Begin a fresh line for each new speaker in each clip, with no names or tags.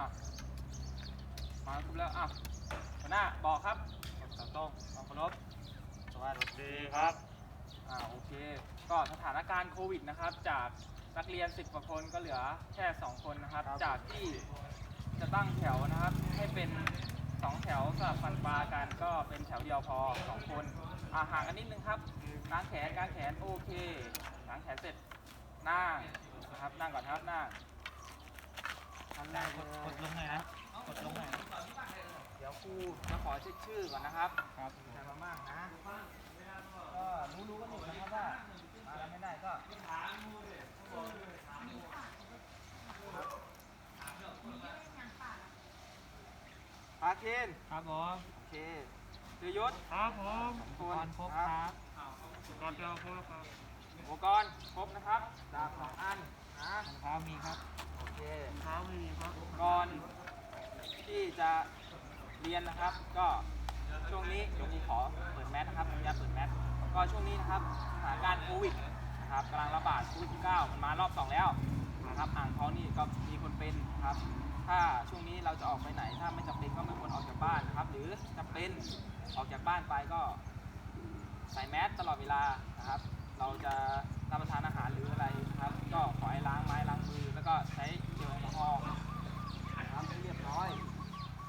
อะมาครบแล้วอะหัวหน้าบอกครับสาวตรงความเคารพสวัสดีครับอ่าโอเค ก็สถานการณ์โควิดนะครับ จากนักเรียน 10กว่าคนก็เหลือแค่ 2 คนนะครับ จากที่จะตั้งแถวนะครับ ให้เป็น2แถวสลับฟันปลากันก็เป็นแถวเดียวพอ2คนอ่าห่างกันนิดนึงครับกางแขนกางแขนโอเคกางแขนเสร็จนั่งนะครับนั่งก่อนครับนั่งทำ ได้เลย
กดลงหน่อยนะกดลงหน่อย
เดี๋ยวครูจะขอเช็คชื่อก่อนนะครับ
ครับ
ใครมาบ้างนะก็รู้ๆกันอยู่นะครับว่ามาแล้วไม่ได้ก็พาคิน
ครับผม
โอเคสุรยศ
ครับผม
สองค
ก่
น
อนครบ
ค
ค
รั
รับบก่อนเดียวครบครับ
อุปกรณ์ครบนะครับดาบสองอันนะ
รองเท้ามีครับ
โอ เค
รองเท้าไม่มีครับ
ก่อนที่จะเรียนนะครับ ก็ช่วงนี้เดี๋ยวครูขอเปิดแมสนะครับอนุญาตเปิดแมสก็ช่วงนี้นะครับสถานการณ์โควิดนะครับกำลังระบาดโควิด19มันมารอบสองแล้วนะครับอ่างทองนี่ก็มีคนเป็นนะครับ ถ้าช่วงนี้เราจะออกไปไหน ถ้าไม่จำเป็นก็ไม่ควรออกจากบ้านนะครับ หรือจำเป็นออกจากบ้านไปก็ใส่แมสตลอดเวลานะครับ เราจะรับประทานอาหารหรืออะไรนะครับ ก็ขอให้ล้างไม้ล้างมือ แล้วก็ใช้เจลแอลกอฮอล์ ทำให้เรียบร้อย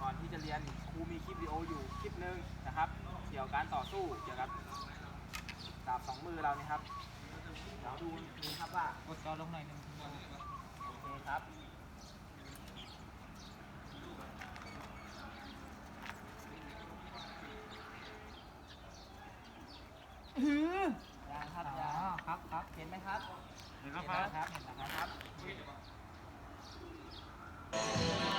ก่อนที่จะ เรียนครูมีคลิปวิดีโออยู่คลิปหนึ่งนะครับ เกี่ยวกับการต่อสู้เกี่ยวกับดาบสองมือเรานี่ครับเดี๋ยวดูดูครับว่าก
ดจอลงหน่อยหนึง
โอเคครับ
อือ
ยังครับ
อ๋
ยั
องครับครับ
เห็นไหมครับ
เห็นแล้วครับ
ครับเห็นแล้วครับ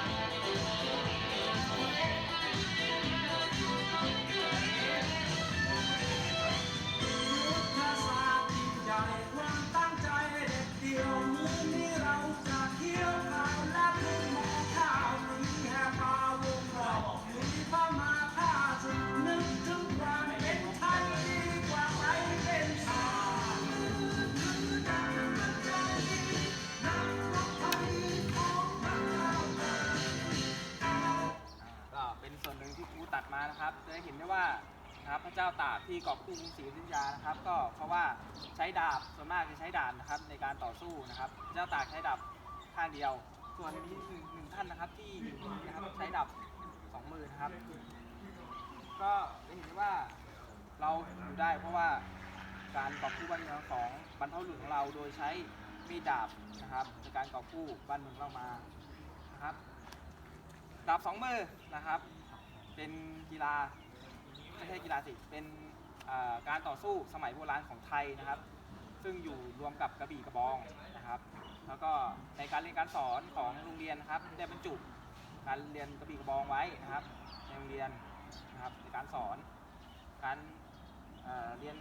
จะเห็นได้ว่านะ
ครับพระเจ้าตากที่กอบกู้กรุงศรีอยุธยานะครับ ก็เพราะว่าใช้ดาบส่วนมากจะใช้ดาบนะครับในการต่อสู้นะครับ พระเจ้าตากใช้ดาบข้างเดียว ส่วนมีหนึ่งหนึ่งท่านนะครับที่อยู่ตรงนี้นะครับใช้ดาบสองมือนะครับ ก็จะเห็นได้ว่าเราอยู่ได้เพราะว่าการกอบกู้บ้านเมืองของบรรพบุรุษของเราโดยใช้มีดดาบนะครับในการกอบกู้บ้านเมืองเรามานะครับดาบสองมือนะครับ เป็นกีฬา ไม่ใช่กีฬาสิเป็นการต่อสู้สมัยโบราณของไทยนะครับ ซึ่งอยู่รวมกับกระบี่กระบองนะครับ แล้วก็ในการเรียนการสอนของโรงเรียนนะครับได้บรรจุการเรียนกระบี่กระบองไว้นะครับในโรงเรียนนะครับในการสอนการเเรียน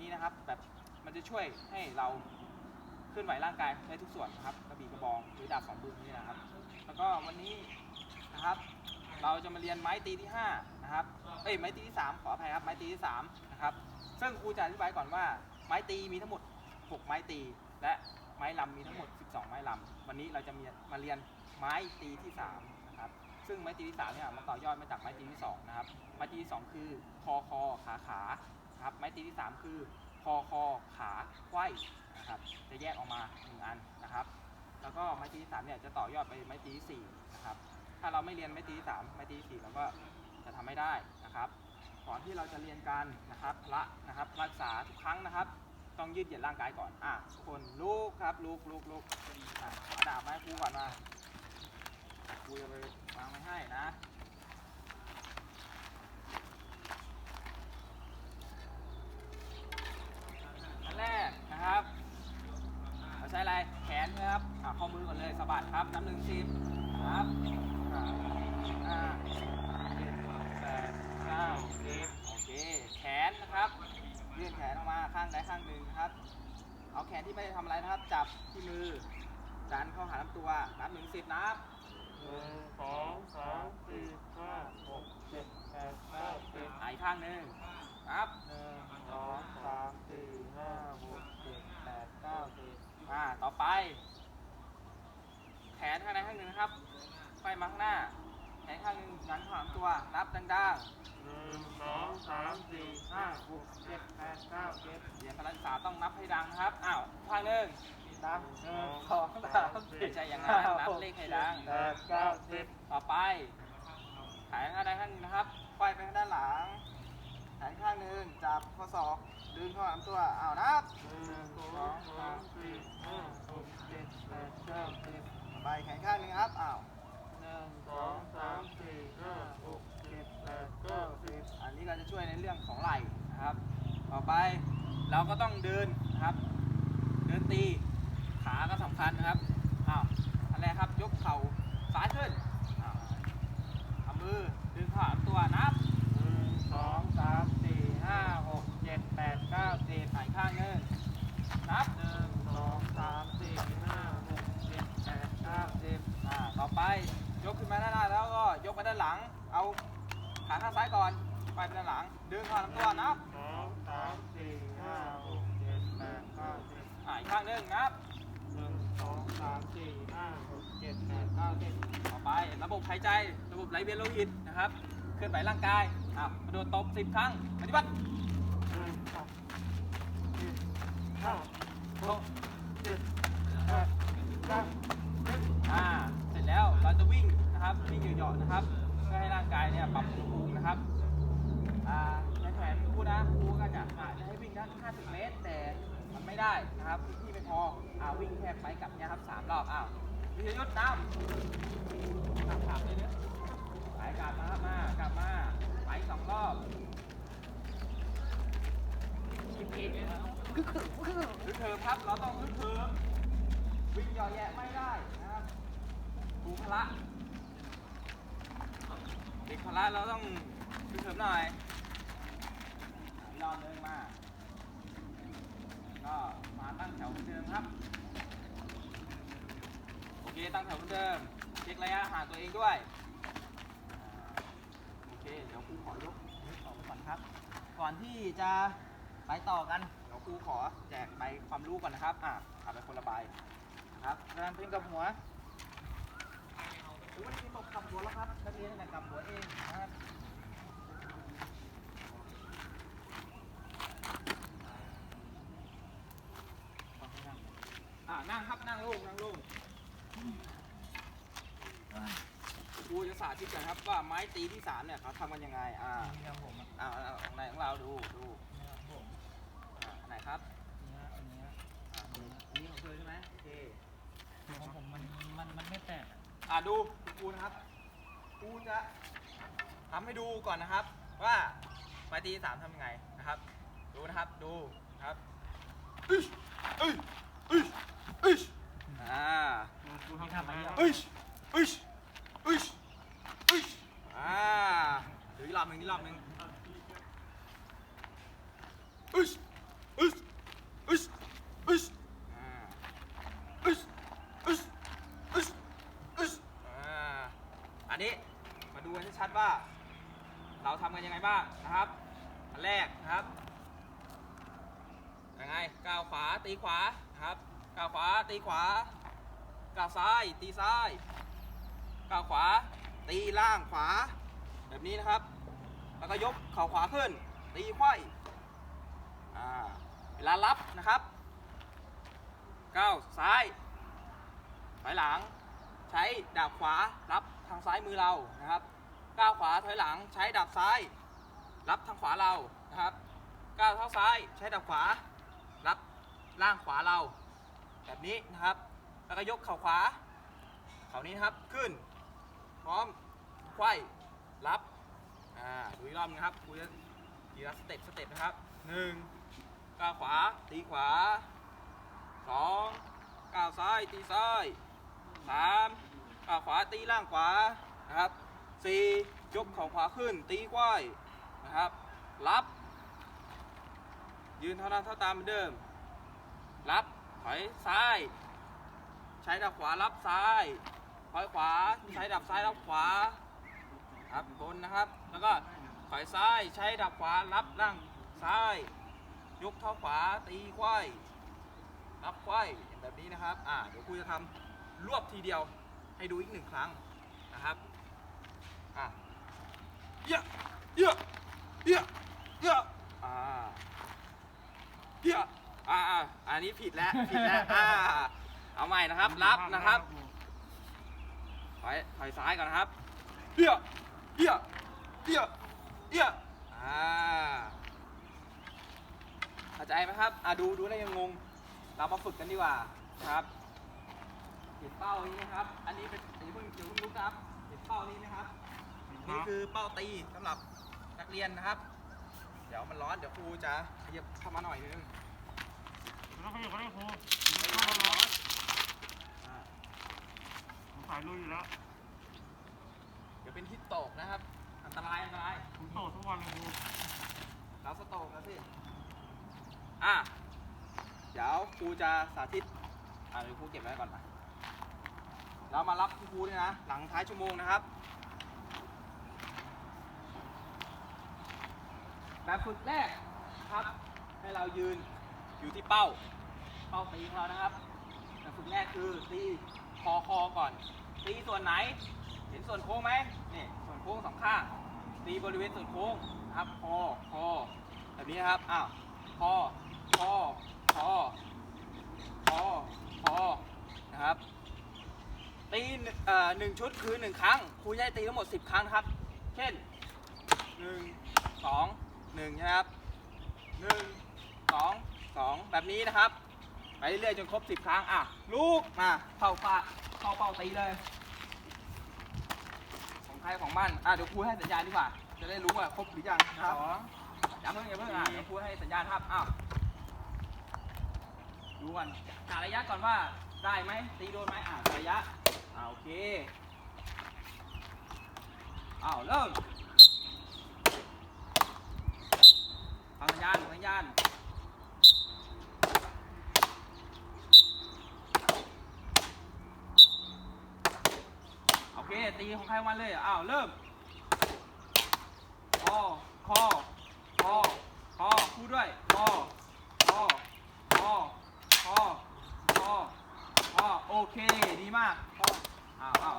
นี้นะครับแบบมันจะช่วยให้เราเคลื่อนไหวร่างกายได้ทุกส่วนนะครับกระบี่กระบองหรือดาบสองมือนี่นะครับ แล้วก็วันนี้นะครับ เราจะมาเรียนไม้ตีที่5 นะครับ เอ้ยไม้ตีที่3ขออภัยครับไม้ตีที่3นะครับ ซึ่งครูจะอธิบายก่อนว่า ไม้ตีมีทั้งหมด 6 ไม้ตี และไม้ลำมีทั้งหมด 12 ไม้ลำวันนี้เราจะมีมาเรียนไม้ตีที่3นะครับซึ่งไม้ตีที่3เนี่ยมันต่อยอดมาจากไม้ตีที่2นะครับไม้ตีที่ 2 คือคอคอขาขาครับไม้ตีที่ 3 คือคอคอขาไขว้นะครับจะแยกออกมาหนึ่งอันนะครับ แล้วก็ไม้ตีที่สามเนี่ยจะต่อยอดไปไม้ตีที่สี่นะครับถ้าเราไม่เรียนไม้ตีที่สามไม้ตีที่สี่เราก็ะทำไม่ได้นะครับ ก่อนที่เราจะเรียนกันนะครับพละนะครับรักษาทุกครั้งนะครับ ต้องยืดเหยียดร่างกายก่อนอะทุกคนลุกครับลุกลุกลุกอะเอาดาบมาให้ครูก่อนมาครูจะไปวางไว้ให้นะอันแรกนะครับเราใช้อะไรแขนนะครับอะข้อมือก่อนเลยสะบัดครับน้ำหนึ่งสิบครับอ่า ดเก้าสิบโอเค แขนนะครับยื่นแขนออกมาข้างใดข้างหนึ่งนะครับ เอาแขนที่ไม่ได้ทำอะไรนะครับ จับที่มือดันเข้าหาลำตัวนับหนึ่งสิบนับ
หนึ่งสองสามสี่ห้าหกเจ็ดแปดเก้าสิบ
อะอีกข้างหนึ่งนับ
หนึ่งสองสามสี่ห้าหกเจ็ดแปดเก้าสิบ
อ่าต่อไป แขนข้างใดข้างหนึ่งนะครับไขว้มาข้างหน้าแข นข้างหนึ่งดันข้างหลังตัว นับดัง
หนึ่งสองสามสี่ห้าหกเจ็ดแปดเก้าสิบ
ๆเรียนพละศึกษาต้องนับให้ดังนะครับ อ้าวข้างหนึ่งนับหนึ่งสองสามสี่ไม่ใช่อย่างนั้นนับเลขให้ดัง
แปดเก้าสิบ
ต่อไปแขนข้างใดข้างหนึ่งนะครับไขว้ไปข้างด้านหลังแขนข้างหนึ่งจับข้อศอก ดึงเข้าหลังตัว อ้าวนับ
หนึ่งสองสามสี่ห้าหกเจ็ดแปดเก้าสิบ
ต่อไปแขนข้างหนึ่งครับ อ้าว
หนึ่ง สองสามสี่ห้าหกเจ็ดแปดเก้าสิบ
อันนี้ก็จะช่วยในเรื่องของไหล่นะครับ ต่อไปเราก็ต้องเดินนะครับ เดินตีขาก็สำคัญนะครับอ้าวอันแรกครับยกเข่าซ้ายขึ้นอ้าวเอามือดึงขาตัวนับ
หนึ่งสองสามสี่ห้าหกเจ็ดแปดเก้าสิบ
ใส่ข้างหนึงนับ
หนึ่งสองสามสี่ห้าหกเจ็ดแปดเก้าสิบ
อ่าต่อไป มาด้านหน้าแล้วก็ยกมาด้านหลัง เอาขาข้างซ้ายก่อน ไปด้านหลัง ดึงเข้าหาตัวนับ
สองสามสี่ห้าหกเจ็ดแปดเก้าสิบ
อ่าอีกข้างหนึงนับ
หนึ่งสองสามสี่ห้าหกเจ็ดแปดเก้าสิบ
ต่อไประบบหายใจ ระบบไหลเวียนโลหิตนะครับ เคลื่อนไหวร่างกายอ่ากระโดดตบสิบครั้ง ปฏิบัติ
หนึ่งสองสี่ห้าหกเจ็ดะ
นะครับ เพื่อให้ร่างกายเนี่ยปรับอุณหภูมินะครับในแผนครูนะครูก็จะอาจจะให้วิ่งได้50 เมตร แต่มันไม่ได้นะครับที่ไม่พออ่าวิ่งแค่ไปกลับเนี่ยครับสามรอบอ้าววิทยุทธ์นำขับขับเลยเนี่ยไปกลับมามากลับมาไปสองรอบคิดเองคือเคิมครับเราต้องคือเคิมวิ่งหยาะแยะไม่ได้นะครับครูพละ เด็กพละเราต้องคือเคิมหน่อยรอบเดินมาก็มาตั้งแถวเหมือนเดิมครับ โอเคตั้งแถวเหมือนเดิม เช็คระยะห่างตัวเองด้วย โอเค เดี๋ยวครูขอยกต่อไปก่อนครับ ก่อนที่จะไปต่อกัน เดี๋ยวครูขอแจกใบความรู้ก่อนนะครับ อะเอาไปคนละใบครับกำลังเป็นกับหัว ว่าที่ตกกับหัวแล้วครับนักเรียนแต่กับหัวเองนะครับอ่านั่งครับนั่งลงนั่งลงครูจะสาธิตกันครับว่าไม้ตีที่สามเนี่ยเขาทำกันยังไง อ่า
นี่ครับผม
อ่าอาของไหนของเราดูดู
ครับผม
อ่าไหนครับ
นี่อันนี้
อ่าดูอันนี้ของเธอใช่ไหมโอเค
ของผมมันมันมันไม่แตก
อ่าดูครูนะครับครูจะทำให้ดูก่อนนะครับ ว่าไม้ตีที่สามทำยังไงนะครับ ดูนะครับดูนะครับอึ๊ยอึ๊ยอึ๊ยอึ๊ยอ่า
กูทำอะไร
อึ๊ยอึ๊ยอึ๊ยอึ๊ยอ่าดูอีกรอบหนึ่งอีกรอบหนึ่งอึ๊ยอึ๊ยอึ๊ยอึ๊ยอ่าอึ๊ยอึ๊ยอึ๊ยอึ๊ยอ่าอันนี้มาดูกันชัดๆว่า เราทำกันยังไงบ้างนะครับ อันแรกนะครับ ยังไงก้าวขวา ตีขวาครับก้าวขวาตีขวาก้าวซ้าย ตีซ้ายก้าวขวา ตีล่างขวา แบบนี้นะครับ แล้วก็ยกเข่าขวาขึ้น ตีไขว้อ่าเวลารับนะครับก้าวซ้ายถอยหลัง ใช้ดาบขวารับทางซ้ายมือเรานะครับก้าวขวาถอยหลัง ใช้ดาบซ้าย รับทางขวาเรานะครับก้าวเท้าซ้าย ใช้ดาบขวา ล่างขวาเรา แบบนี้นะครับ แล้วก็ยกเข่าขวา เข่านี้นะครับขึ้น พร้อมไขว้รับอ่าดูอีกรอบนะครับคุยทีละสเต็ปสเต็ปนะครับหนึ่งก้าวขวาตีขวาสองก้าวซ้ายตีซ้ายสามก้าวขวาตีล่างขวานะครับสี่ยกเข่าขวาขึ้น ตีไขว้นะครับ รับ ยืนเท่านั้นเท่าตามเหมือนเดิม รับถอยซ้าย ใช้ดับขวารับซ้ายถอยขวา ใช้ดับซ้ายรับขวา ครับบนนะครับ แล้วก็ถอยซ้ายใช้ดับขวารับล่างซ้าย ยกเท้าขวาตีไขว้รับไขว้แบบนี้นะครับ อ่าเดี๋ยวครูจะทำรวบทีเดียวให้ดูอีกหนึ่งครั้งนะครับ อะเยอะเยอะเยอะเยอะอ่าเยอะ อ่าอ่าอันนี้ผิดแล้วผิดแล้วอ่าเอาใหม่นะครับรับนะครับถอยถอยซ้ายก่อนนะครับเอี้ยเอี้ยเอี้ยเอี้ยอ่าเข้าใจไหมครับอ่าดูดูแล้วยังงง เรามาฝึกกันดีกว่าครับเห็นเป้านี้นะครับ อันนี้เป็นอย่าเพิ่งอย่าเพิ่งลุกนะครับเห็นเป้านี้ไหมครับนี่คือเป้าตีสำหรับนักเรียนนะครับ เดี๋ยวมันร้อนเดี๋ยวครูจะขยับเข้ามาหน่อยนึง
แล้วเขาอยู่เขาได้ครู
ไม่
เข้า
ร้อน
มา
ร้อนอ่า
ผมสายลุยอยู่แล้ว
เดี๋ยวเป็นทิศตกนะครับ อันตรายอันตราย
ผมโตทุกวันเลยครู
เราสโตกนะสิอะ เดี๋ยวครูจะสาธิต อะเดี๋ยวครูเก็บไว้ก่อนนะเรามารับครูด้วยนะ หลังท้ายชั่วโมงนะครับ แบบฝึกแรกครับ ให้เรายืน อยู่ที่เป้า เป้าตีของเรานะครับแบบฝึกแรกคือตีคอคอก่อนตีส่วนไหน เห็นส่วนโค้งไหมนี่ส่วนโค้งสองข้างตีบริเวณส่วนโค้งนะครับคอคอแบบนี้นะครับอ้าวคอคอคอคอคอนะครับตีหนึ่งเอ่อหนึ่งชุดคือหนึ่งครั้งครูจะให้ตีทั้งหมดสิบครั้งครับ เช่นหนึ่งสองหนึ่งนะครับหนึ่งสอง สองแบบนี้นะครับ ไปเรื่อยๆจนครบสิบครั้งอะลูกมาเข้าปะเข้าเป้าตีเลย ของใครของมันอะเดี๋ยวครูให้สัญญาณดีกว่า จะได้รู้ว่าครบหรือยังครับอย่าเพิ่งอย่าเพิ่งอะเดี๋ยวครูให้สัญญาณครับอ้าวดูก่อนกะระยะก่อนว่าได้ไหมตีโดนไหมอ่ากะระยะอ่าโอเคอ้าวเริ่มฟังสัญญาณฟังสัญญาณโอเคตี ของใครของมันเลยอ้าวเริ่มคอคอคอคอพูดด้วยคอคอคอคอคอคอโอเคดีมากคออ้าวอ้าว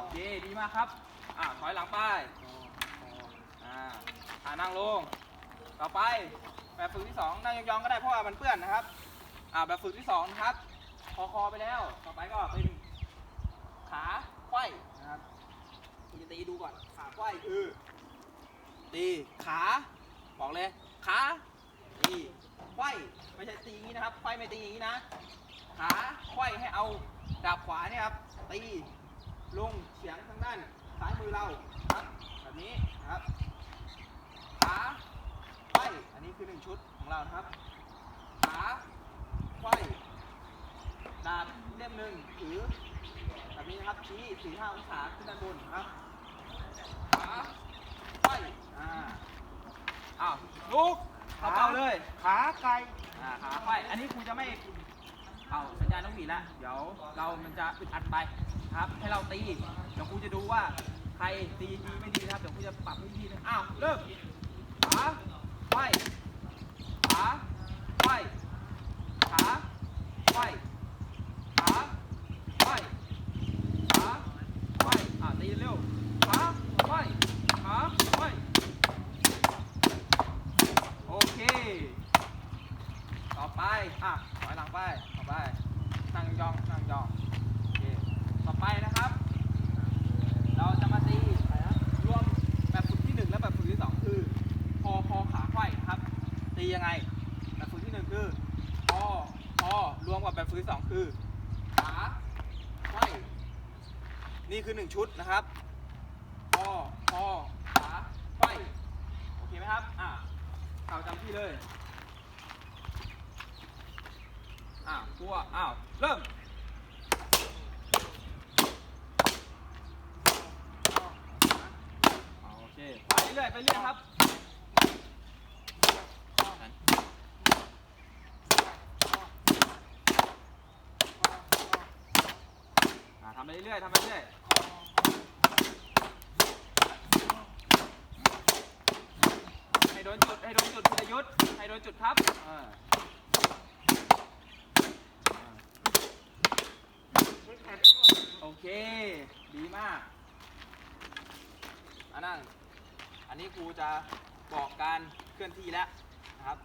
โอเคดีมากครับอ่าถอยหลังไปอ่าอ่านั่งลงต่อไปแบบฝึกที่สองนั่งยองๆก็ได้เพราะว่ามันเปื้อนนะครับอ่าแบบฝึกที่สองนะครับคอคอไปแล้ว ต่อไปก็เป็นขา ว้นะครับคุณจะตีดูก่อน ขาไขว้คือ ตี ขา บอกเลย ขา ตีไขว้ไม่ใช่ตีอย่างนี้นะครับ ไขว้ไม่ตีอย่างนี้นะ ขาไขว้ให้เอาดาบขวาเนี่ยครับ ตี ลงเฉียงทางด้านซ้ายมือเราครับ แบบนี้นะครับ ขาไขว้อันนี้คือหนึ่งชุดของเรานะครับ ขาไขว้ดาบเล่มหนึ่งถือ แบบนี้นะครับชี้สี่ห้าองศาขึ้นด้านบนนะครับขาไขว้อ่าอ้าวลุกเข้าเป้าเลย
ขาไก่
อ่าขาไขว้อันนี้ครูจะไม่เอาสัญญาณนกหวีดละเดี๋ยวเรามันจะอึดอัดไปครับ ให้เราตี เดี๋ยวครูจะดูว่าใครตีดีไม่ดีนะครับ เดี๋ยวครูจะปรับพื้นที่นะอ้าวเริ่มขาไขว้ขาไขว้ขาไขว้ขาไขว้ขาไขว้อ่าตีเร็วขาไขว้ขาไขว้โอเค ต่ อไปอะถอยหลังไปต่อไปนั่งยองนั่งยองโอเคต่อไปนะครับ เราจะมาตีรวมแบบฝึกที่หนึ่งและแบบฝึกที่สองคือคอคอขาไขว้นะครับ ตียังไง แบบฝึกที่หนึ่งคือคอคอรวมกับแบบฝึกที่สองคือขาไขว้นี่คือหนึ่งชุดนะครับคอคอขาไขว้โอเคไหมครับอะเข่าจำที่เลย อ้าวตัวอ้าวเริ่มโอเคไปเรื่อยไปเรื่อยครับทำไปเรื่อยทำไปเรื่อยให้โดนจุดให้โดนจุดพิรยุทธ์ให้โดนจุดครับอ่า
ไม่แข็ง
โอเค ดีมากอันนั่งอันนี้ครูจะบอกการเคลื่อนที่แล้วนะครับ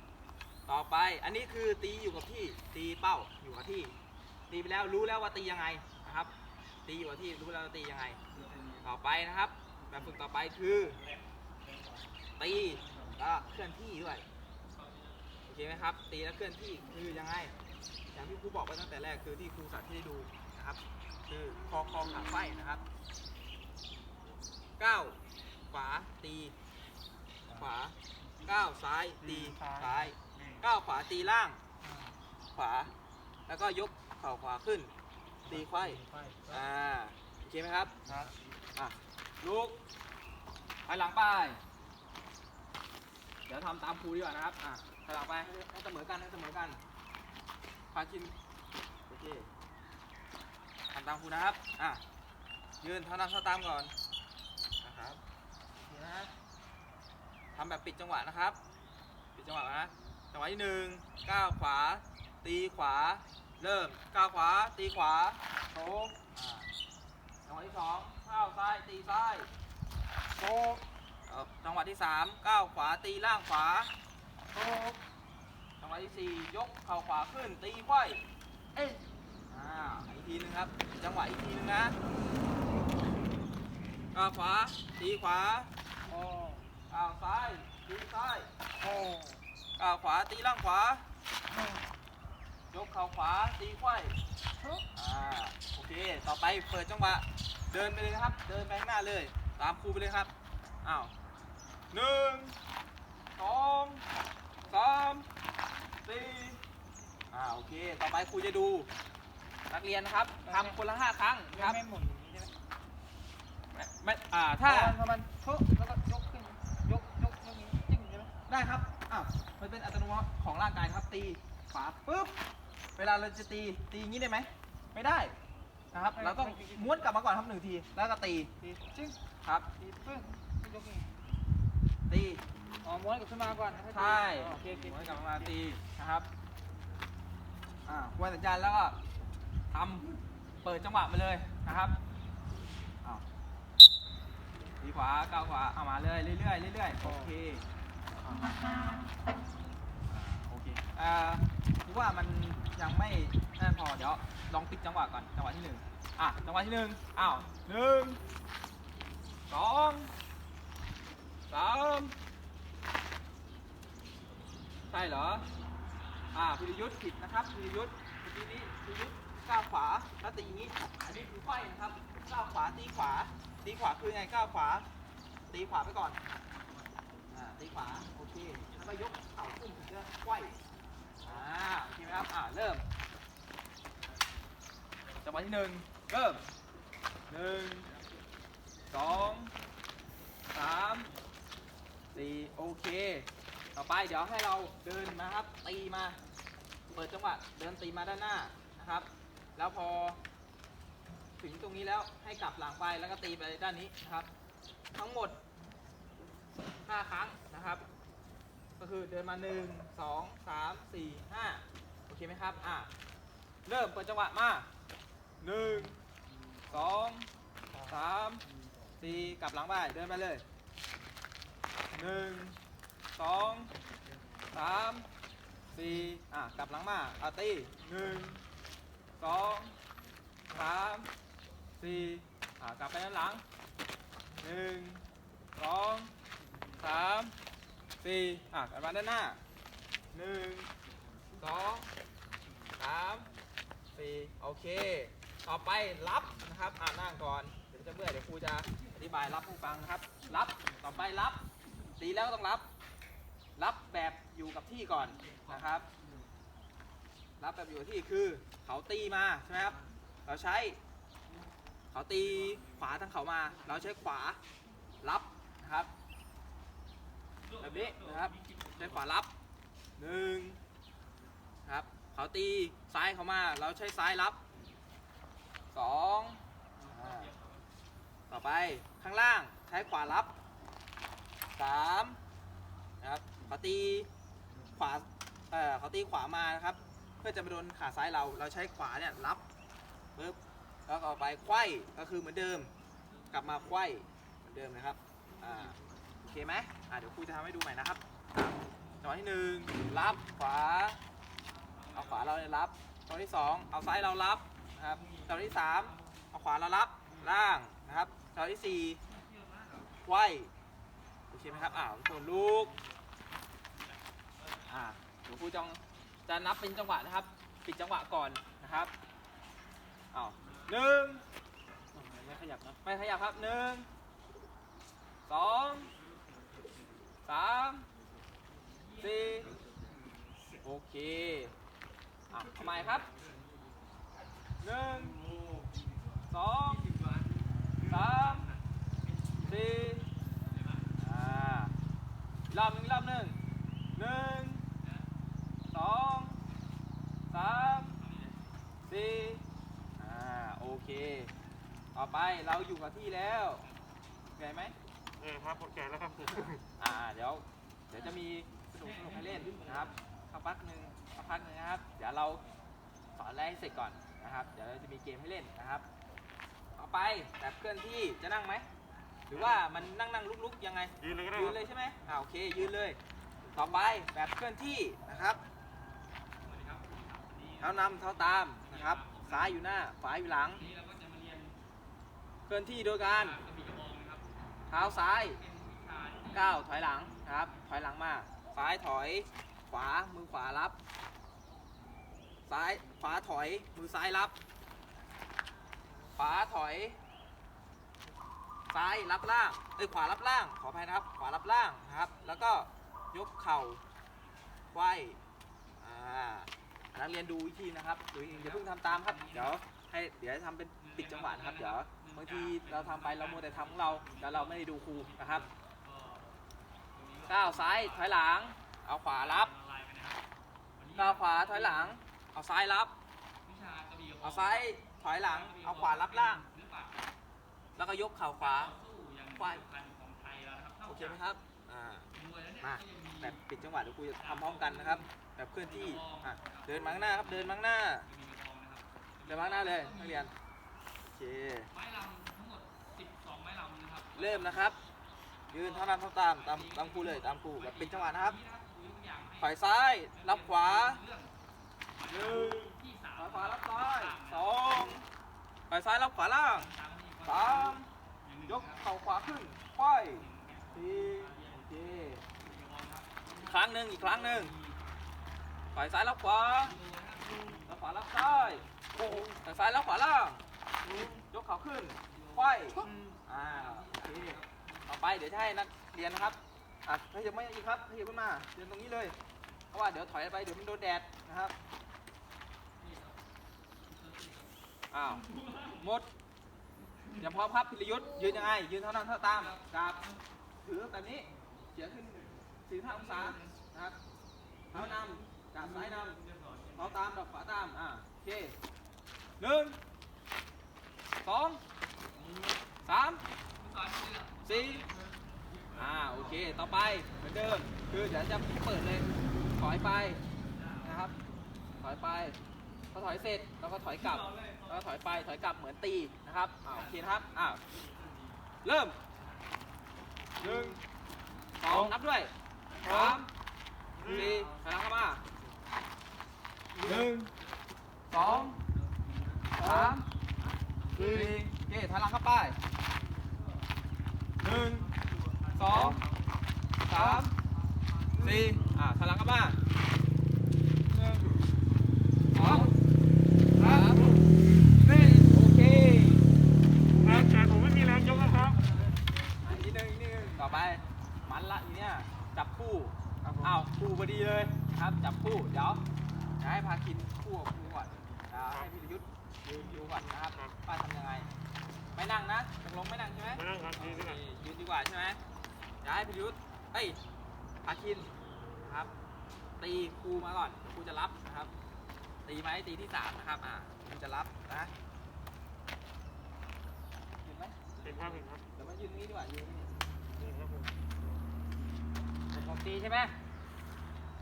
ต่อไปอันนี้คือตีอยู่กับที่ตีเป้าอยู่กับที่ ตีไปแล้วรู้แล้วว่าตียังไงนะครับ ตีอยู่กับที่รู้แล้วว่าตียังไง ต่อไปนะครับแบบฝึกต่อไปคือ ตีแล้วเคลื่อนที่ด้วยโอเคไหมครับ ตีแล้วเคลื่อนที่คือยังไง อย่างที่ครูบอกไปตั้งแต่แรกคือที่ครูสาธิตให้ดู นะครับ คือคอคอขาไฟนะครับก้าวขวาตีขวาก้าวซ้ายตีซ้ายก้าวขวาตีล่าง ขวา แล้วก็ยกเข่าขวาขึ้น ตีไขว้อ่าโอเคไหมครับ
ครับ
อะลุกไปหลังไป เดี๋ยวทำตามครูดีกว่านะครับอะไปหลังไปให้ให้เสมอกันให้เสมอกันพาคินโอเคทำ ตามครูนะครับ อะ ยืนเท่านั้นเท่าตามก่อน นะครับนะทำแบบปิดจังหวะนะครับ ปิดจังหวะนะ จังหวะที่หนึ่งก้าวขวา ตีขวา เริ่ม ก้าวขวา ตีขวาโค้งจังหวะที่สองก้าวซ้าย ตีซ้ายโค้งจังหวะที่สามก้าวขวา ตีล่างขวาโค้งจังหวะที่สี่ยกเข่าขวาขึ้น ตีไขว้เอ้ยอ่าอ ทีหนึงครับ จังหวะอีกทีหนึงนะก้าขวาตีขวา
โอ้
ก้าซ้ายตีซ้าย
โอ้
ก้าขวาตีล่างขวายกเข่าขวาตีไขว้อ่าโอเค ต่อไปเปิดจังหวะ เดินไปเลยนะครับ เดินไปข้างหน้าเลย ตามครูไปเลยครับอ้าวหนึ่งสองสามสี่อ่าโอเค ต่อไปครูจะดู นักเรียนนะครับทำคนละห้าครั้งนะครับ
ไม่หมุนใช่ไหม
ไม่ไม่อ่าถ้า
พอมันทุกแล้วก็ยกขึ้นยกยกยกนี้จิ้งใช่ไหม
ได้ครับอ้าวมันเป็นอัตโนมัติของร่างกายครับตีขวาปุ๊บเวลาเราจะตีตีอย่างนี้ได้ไหมไม่ได้นะครับเราต้องม้วนกลับมาก่อนครับหนึ่งทีแล้วก็ตี
ตีจิ้ง
ครับ
ตีปึ้งยกนี้
ตี
อ๋อม้วนกลับขึ้นมาก่อนแล้วค่อยตี
ใช่
อ๋อโอเคโอเค
ม้วนกลับมาตีนะครับอ่าควรสัญญาณแล้วก็ ทำเปิดจังหวะมาเลยนะครับอ้าวตีขวาก้าวขวาเอามาเลยเรื่อยๆเรื่อยๆโอเคโอเคอ่าคิดว่ามันยังไม่นั่นพอเดี๋ยวลองปิดจังหวะก่อนจังหวะที่หนึ่งอะจังหวะที่หนึ่งอ้าวหนึ่งสองสามใช่เหรออ่าพิรยุทธ์ผิดนะครับพิรยุทธ์เมื่อกี้นี้พิรยุทธ์ ก้าวขวาแล้วตีอย่างนี้อันนี้คือไขว้นะครับก้าวขวาตีขวา ตีขวาคือไงก้าวขวา ตีขวาไปก่อนอ่าตีขวาโอเคแล้วก็ยกเข่าขึ้นถึงจะไขว้อ่าโอเคไหมครับอ่าเริ่มจังหวะที่หนึ่งเริ่มหนึ่งสองสามสี่โอเค ต่อไปเดี๋ยวให้เราเดินมาครับตีมา เปิดจังหวะเดินตีมาด้านหน้านะครับ แล้วพอ ถึงตรงนี้แล้วให้กลับหลังไปแล้วก็ตีไปด้านนี้นะครับ ทั้งหมด 5 ครั้งนะครับ ก็คือเดินมา 1 2 3 4 5 โอเคไหมครับอะเริ่มเปิดจังหวะมา 1 2 3 4 กลับหลังไป เดินไปเลย1สองสามสี่อะ กลับหลังมาอาตีหนึ่ง สองสามสี่อะกลับไปด้านหลังหนึ่งสองสามสี่อะกลับมาด้านหน้าหนึ่งสองสามสี่โอเค ต่อไปรับนะครับอ่านั่งก่อนเดี๋ยวจะเมื่อยเดี๋ยวครูจะอธิบายรับให้ฟังนะครับ รับต่อไปรับตีแล้วก็ต้องรับ รับแบบอยู่กับที่ก่อนนะครับ รับแบบอยู่ที่คือเขาตีมาใช่ไหมครับ เราใช้ เขาตีขวาทั้งเขามา เราใช้ขวารับนะครับ แบบนี้นะครับ ใช้ขวารับหนึ่งครับ เขาตีซ้ายเขามา เราใช้ซ้ายรับสองต่อไปข้างล่างใช้ขวารับสามนะครับเขาตีขวาเออเขาตีขวามานะครับ เพื่อจะมาโดนขาซ้ายเรา เราใช้ขวาเนี่ยรับปึ๊บแล้วต่อไปไขว้ก็คือเหมือนเดิม กลับมาไขว้เหมือนเดิมนะครับอ่าโอเคไหมอ่าเดี๋ยวครูจะทำให้ดูใหม่นะครับจังหวะที่หนึ่งรับขวาเอาขวาเราเลยรับจังหวะที่สองเอาซ้ายเรารับนะครับจังหวะที่สามเอาขวาเรารับล่างนะครับจังหวะที่สี่ไขว้โอเคไหมครับอ่าทุกคนลูกอ่าเดี๋ยวครูจอง จะนับเป็นจังหวะนะครับ ปิดจังหวะก่อนนะครับอ้าวหนึ่ง
ไม่ขยับนะ
ไม่ขยับครับหนึ่งสองสามสี่โอเคอะทำไมครับหนึ่งสองสามสี่อ่ารอบหนึ่งรอบหนึ่งหนึ่งสอง สามสี่อ่าโอเค ต่อไปเราอยู่กับที่แล้วเข้าใจไหม
เออครับโอเคแล้วครับ
อ่าเดี๋ยวเดี๋ยวจะมีสนุกสนุกให้เล่นนะครับสักพักหนึ่งสักพักหนึ่งนะครับ เดี๋ยวเราสอนอะไรให้เสร็จก่อนนะครับ เดี๋ยวเราจะมีเกมให้เล่นนะครับต่อไปแบบเคลื่อนที่จะนั่งไหมหรือว่ามันนั่งนั่งลุกลุกๆยังไง
ยืนเลยก็ได้
ยื
คนรับ
เลยใช่ไหมอ่าโอเคยืนเลย ต่อไปแบบเคลื่อนที่นะครับ เท้านำเท้าตามนะครับ ซ้ายอยู่หน้าขวาอยู่หลัง เคลื่อนที่โดยการเท้าซ้ายก้าวถอยหลังนะครับ ถอยหลังมาซ้ายถอย ขวามือขวารับ ซ้ายขวาถอยมือซ้ายรับ ขวาถอย ซ้ายรับล่างเอ้ยขวารับล่างขออภัยนะครับ ขวารับล่างนะครับ แล้วก็ยกเข่าไขว้อ่า นักเรียนดูวิธีนะครับดูวิธีอย่าเพิ่งทำตามครับ เดี๋ยวให้เดี๋ยวทำเป็นปิดจังหวะนะครับ เดี๋ยวบางทีเราทำไปเราโมวแต่ทำของเราแล้วเราไม่ได้ดูครูนะครับก้าวซ้ายถอยหลัง เอาขวารับก้าวขวาถอยหลัง เอาซ้ายรับ เอาซ้ายถอยหลัง เอาขวารับล่าง แล้วก็ยกเข่าขวาควายโอเคไหมครับามาแบบปิดจังหวะเดี๋ยวครูจะทำพร้อมกันนะครับ แบบเคลื่อนที่อะเดินมาข้างหน้าครับเดินมาข้างหน้าเดินมาข้างหน้าเลยนักเรียนโอเคเริ่มนะครับยืนเท่านั้นเท่าตามตามตามครูเลยตามครูแบบเป็นจังหวะนะครับถอยซ้ายรับขวาหนึ่งถอยขวารับซ้ายสองถอยซ้ายรับขวาล่างสามยกเข่าขวาขึ้นค่อยสี่โอเคอีก ครั้งหนึ่งอีกครั้งหนึ่งถอยซ้ายรับขวารับขวารับซ้ายถอยซ้ายรับขวาล่าง ยกเข่าขึ้นค่อยอ่าโอเคต่อไปเดี๋ยวจะให้นักเรียนนะครับอะขยับไม่อีกครับขยับขึ้นมาเรียนตรงนี้เลย เพราะว่าเดี๋ยวถอยไปเดี๋ยวมันโดนแดดนะครับ อ้าวหมดอย่าพร้อมครับพิรยุทธ์ยืนยังไง ยืนเท่านั้นเท่าตามกับถือแบบนี้เฉียงขึ้น สี่ห้าองศานะครับเท้านำกับซ้ายนำเท้าตามกับขวาตามอ่าโอเคหนึ่งสองสามสี่อ่าโอเคต่อไปเหมือนเดิมคือเดี๋ยวจะเปิดเลยถอยไปนะครับ ถอยไปพอถอยเสร็จเราก็ถอยกลับแล้วก็ถอยไปถอยกลับเหมือนตีนะครับอ่าโอเคครับอ่าเริ่มหนึ่งสองนับด้วย สามสี่ถอยหลังเข้ามาหนึ่งสองสามสี่เกตถอยหลังเข้าไปหนึ่งสองสามสี่อ่าถอยหลังเข้ามาหนึ่ง สองสามสี่โอเค
ครับแต่ผมไม่มีแรงยกนะครับ
อันนี้หนึ่งอีกนิดนึงต่อไป มันละทีเนี้ยจับคู่อ้าวคู่พอดีเลยครับ จับคู่ เดี๋ยวจะให้พาคินคู่กับครูก่อนเดี๋ยวให้พี่รยุทธ์ยืนดูก่อนนะครับป้าทำยังไง ไม่นั่งนะตกลงไม่นั่งใช่ไหม
มานั่งครับยืน
โอ
ด้วย
เค
กัน
ยืนดีกว่าใช่ไหมเดี๋ยวให้พี่รยุทธ์เอ้ยพาคินนะครับ ตีครูมาก่อนครูจะรับนะครับ ตีไหมตีที่สามนะครับ อ่าครูจะรับนะเห็นไหม
เห็นครับเห็นครับ
เดี๋ยวมายืนตรงนี้ดีกว่ายืนตรงนี้
เห็นครับผม
ผมตีใช่ไหม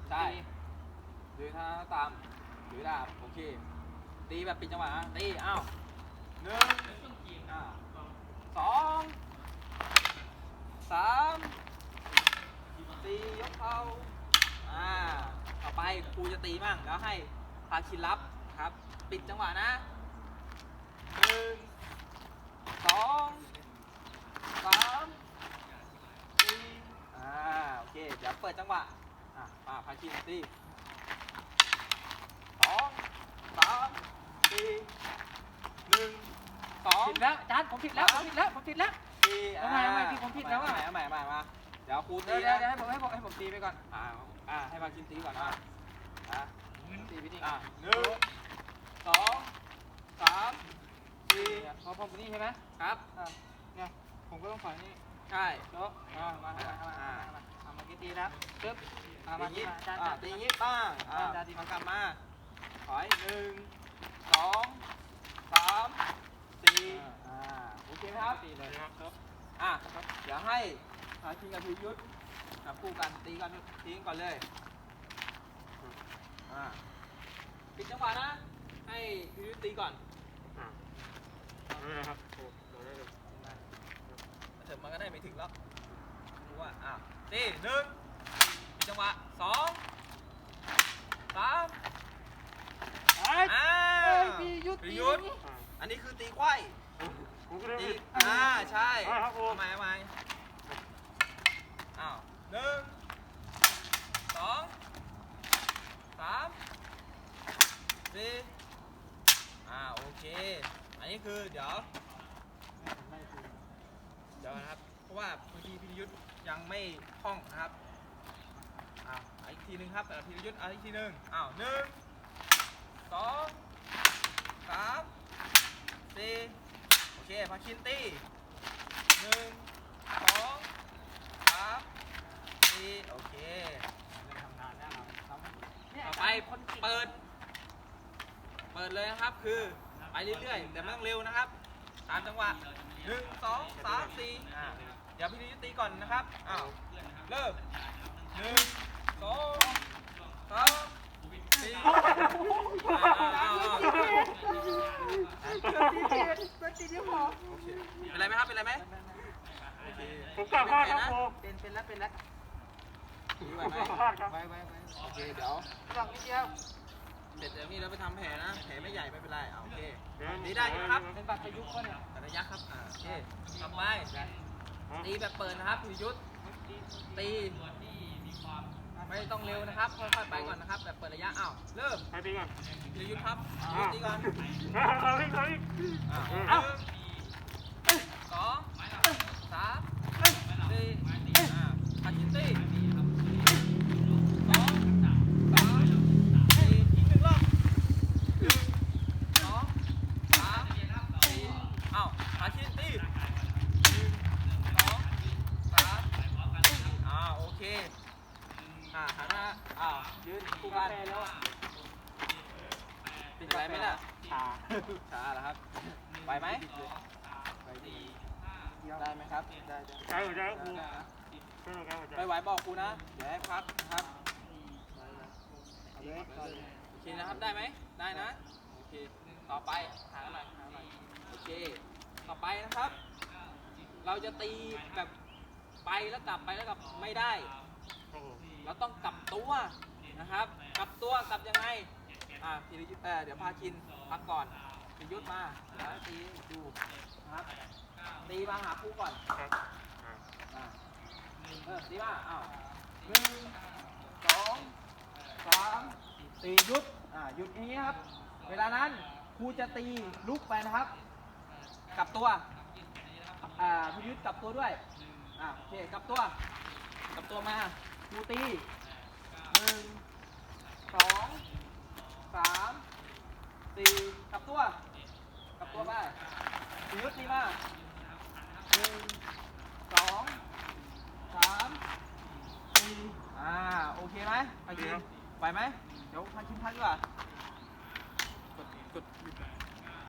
ใช่หรือถ้าตามหรือดาบโอเค ตีแบบปิดจังหวะนะตีอ้าวหนึ่งอ่าสองสามสี่ยกเข่าอ่าต่อไปครูจะตีมั่งแล้วให้ พาคินรับครับ ปิดจังหวะนะหนึ่งสองสามสี่อ่าโอเค เดี๋ยวเปิดจังหวะอะมาพาคินตีสองสามสี่หนึ่งสอง
ผิดแล้วอาจารย์ผมผิดแล้วผมผิดแล้วผมผิดแล้ว
สี่
เอาใหม่เอาใหม่ที่ผมผิดแล้วอะ
เอาใหม่เอาใหม่เอาใหม่มาเดี๋ยวครู
เดี๋
ตี
ยวเดี๋ยว
นะ
เดี๋ยวให้ผมให้ผมให้ผมตีไปก่อน
อ่าอ่าให้พาคินตีก่อนนะอะ
ตีไปนี่
อะหนึ่งสองสามสี่
พอผมนี่ใช่ไหม
ครับ
อะเนี่ยผมก็ต้องฝ่ายนี่
ใช่
โต๊ะอ่ามามามามามาเอามากี่ตีแล้วปึ๊บอ่ามา
ตี
ที่
ยิบ
อาจารย์
อ่า
อาจารย์
ตียิบบ้างอ่า
อาจารย์ตี
มากลับมาถอยหนึ่งสองสามสี่อ่าโอเคไหมครับ
ตีเลยครับ
อะเดี๋ยวให้พาคินกับพิยุทธจับคู่กันตีกันทิ้งก่อนเลย อ่าปิดจังหวะนะ ให้พิยุทธตีก่อน
นี่นะครับโอ้โหได้เลย
ถึงมันก็ได้ไม่ถึงแล้วรู้ว่าอะตีหนึ่งปิดจังหวะสองสาม
ไอ้
อ่า
เอ้ยพี่ยุทธ
พิยุทธ
ตี
อันนี้คือตีไขว้
ผมก็ได้
ตี
ผิด
อ่าใช่
อ่าครับผม
ทำไมทำไมอ้าวหนึ่งสองสาม สี่อ่าโอเค อันนี้คือเดี๋ยวเดี๋ยวนะครับ เพราะว่าบางทีพิยุทธยังไม่คล่องนะครับอ้าวอีกทีหนึ่งครับเอาพิยุทธเอาอีกทีหนึ่งอ้าวหนึ่งสองสามสี่โอเคพาคินตี้หนึ่งสองสามสี่โอเค
ทำงานแน่นอนครับ
ต่อไปเปิด เปิ ดเลยนะครับ คือไปเรื่อยๆแต่ไม่ต้องเร็วนะครับ ตามจังหวะหนึ่งสองสามสี่อ่าเดี๋ยวพี่นิตีก่อนนะครับอ้าวเริ่มหนึ่งสองสามสี่อ้าวอ้าวอ้าวโอเคเป็นไรไหมครับเป็นไรไหมโอเค
ผมกลับบ้านครับ
นะ
ครู
เป็นเป็นแล้วเป็นแล้วดีไหว
ผม
ไหม
กลับบ้านครับ
ไว้ไว้ไว้โอเคเดี๋ยว
สองนิดเดียว
เสร็จจากนี้เราไปทำแผลนะแผลไม่ใหญ่ไม่เป็นไรอ่าโอเคนี่ได้ใช่ไหมครับ
เป็นบัตรประยุกต์เขาเนี่ย
แต่ระยะครับอ่าโอเคต่อไปตีแบบเปิดนะครับพิยุทธตีไม่ต้องเร็วนะครับค่อยๆไปก่อนนะครับแบบเปิดระยะอ้าวเริ่ม
ไปตีก่อน
พิยุทธครับพิยุทธตีก่อน
เอาอีกเอาอีก
อ่า
เอ้า
หนึ่งสองสามสี่อ่าพันยินตีสองสามสี่อีกหนึ่งรอบหนึ่งสองสามสี่อ้าวพันยินตีหนึ่งสองสามอ่าโอเค อ่าหันหน้าอ้าวยืนคู่กันแล้วเป็นไรไหมล่ะ
ชา
ช้าแล้วครับไหวไหมไปดีได้ไหม ครับได้ได้
ใช่หัวใจครูใช่หัวใจหัวใจ
ไม่ไหวบอกครูนะ เดี๋ยวให้พักนะครับเอาเลยโอเคนะครับ ได้ไหม ได้นะ โอเค ต่อไปหาหน่อยหาหน่อยโอเค ต่อไปนะครับ เราจะตีแบบไปแล้วกลับไปแล้วกลับไม่ได้
ครับผม
เราต้องกลับตัวนะครับ กลับตัวกลับยังไง อ่าพีรยุทธ์เอ่อเดี๋ยวพาคินพักก่อนพีรยุทธ์มาเดี๋ยวตีดูนะครับ ตีมาหาคู่ก่อน
อ่า
อ่าเออตีมาอ้าวหนึ่งสองสามสี่หยุดอ่าหยุดอย่างนี้ครับ เวลานั้นครูจะตีลุกไปนะครับ กลับตัวอ่าพยุทธ์กลับตัวด้วยอ่าโอเคกลับตัว กลับตัวมาครูตีหนึ่งสองสามสี่กลับตัว กลับตัวไปพีรยุทธ์ตีมา สองสามสี่อ่าโอเคไหมไปกินไปไหมเดี๋ยวมาชิมพันดีกว่ากดกด